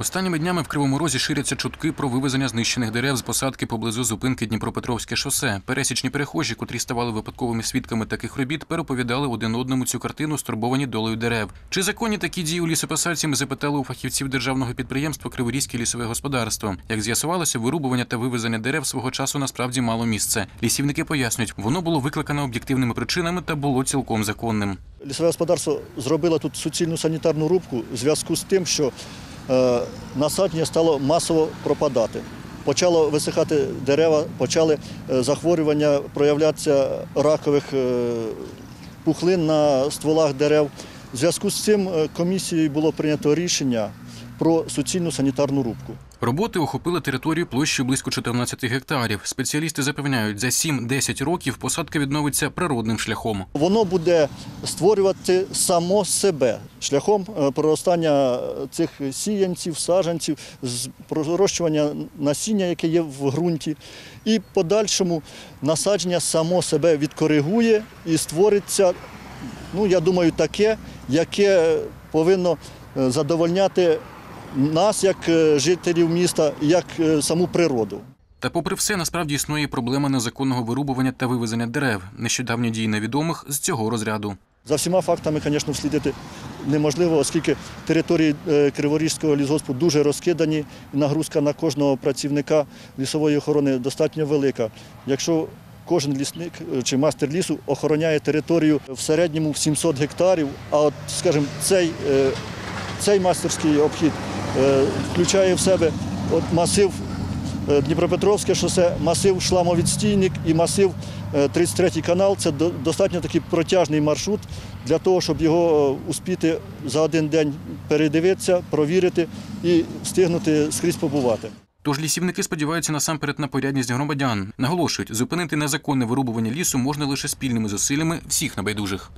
Останніми днями в Кривому Розі ширяться чутки про вивезення знищених дерев з посадки поблизу зупинки Дніпропетровське шосе. Пересічні перехожі, котрі ставали випадковими свідками таких робіт, переповідали один одному цю картину, стурбовані долею дерев. Чи законні такі дії у лісопосадці, ми запитали у фахівців державного підприємства Криворізьке лісове господарство. Як з'ясувалося, вирубування та вивезення дерев свого часу насправді мало місце. Лісівники пояснюють, воно було викликано об'єктивними причинами та було цілком законним. Лісове господарство зробило тут суцільну санітарну рубку в зв'язку з тим, що насадження стало масово пропадати. Почало висихати дерева, почали е, захворювання, проявлятися ракових е, пухлин на стволах дерев. У зв'язку з цим е, комісією було прийнято рішення про суцільну санітарну рубку. Роботи охопили територію площею близько 14 гектарів. Спеціалісти запевняють, за 7-10 років посадка відновиться природним шляхом. Воно буде створювати само себе шляхом е, проростання цих сіянців, саджанців, з пророщування насіння, яке є в ґрунті, і подальшому насадження само себе відкоригує і створиться, ну я думаю, таке, яке повинно е, задовольняти нас, як е, жителів міста, як е, саму природу. Та попри все, насправді існує проблема незаконного вирубування та вивезення дерев. Нещодавні дії невідомих з цього розряду. За всіма фактами, звісно, вслідити неможливо, оскільки території е, Криворізького лісгоспу дуже розкидані, нагрузка на кожного працівника лісової охорони достатньо велика. Якщо кожен лісник чи мастер лісу охороняє територію в середньому в 700 гектарів, а от, скажімо, цей, цей мастерський обхід включає в себе от масив Е, Дніпропетровське шосе, масив Шламовідстійник і масив е, 33 канал. Це достатньо такий протяжний маршрут для того, щоб його е, успіти за один день передивитися, провірити і встигнути скрізь побувати. Тож лісівники сподіваються насамперед на порядність громадян. Наголошують, зупинити незаконне вирубування лісу можна лише спільними зусиллями всіх небайдужих.